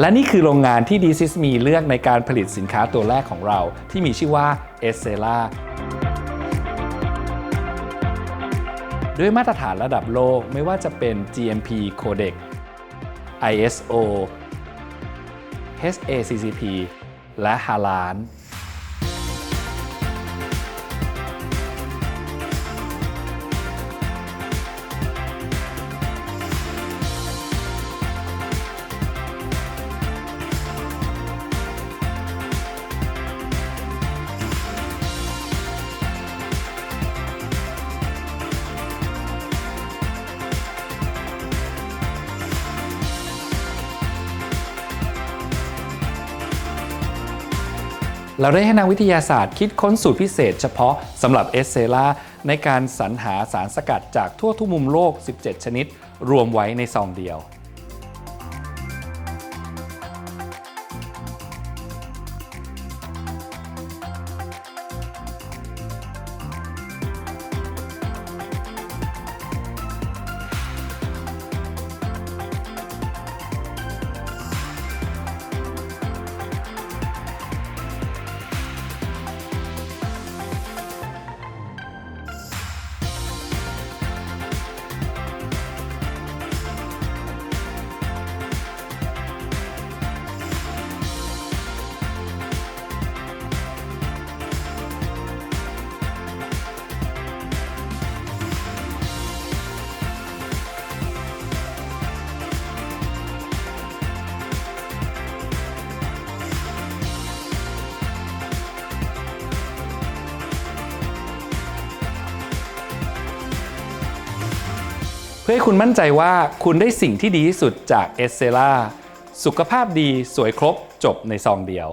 และนี่คือโรงงานที่ดีซิสมีเลือกในการผลิตสินค้าตัวแรกของเรา ที่มีชื่อว่าเอเซล่าด้วยมาตรฐานระดับโลกไม่ว่าจะเป็น GMP Codec ISO HACCP และ Halal เราได้ให้นักวิทยาศาสตร์คิดค้นสูตรพิเศษเฉพาะสำหรับเอสเซล่าในการสรรหาสารสกัดจากทั่วทุกมุมโลก 17 ชนิด รวมไว้ในซองเดียว พื่อให้คุณมั่นใจว่าคุณได้สิ่งที่ดีที่สุดจากเอสเซล่าสุขภาพดีสวยครบจบในซองเดียว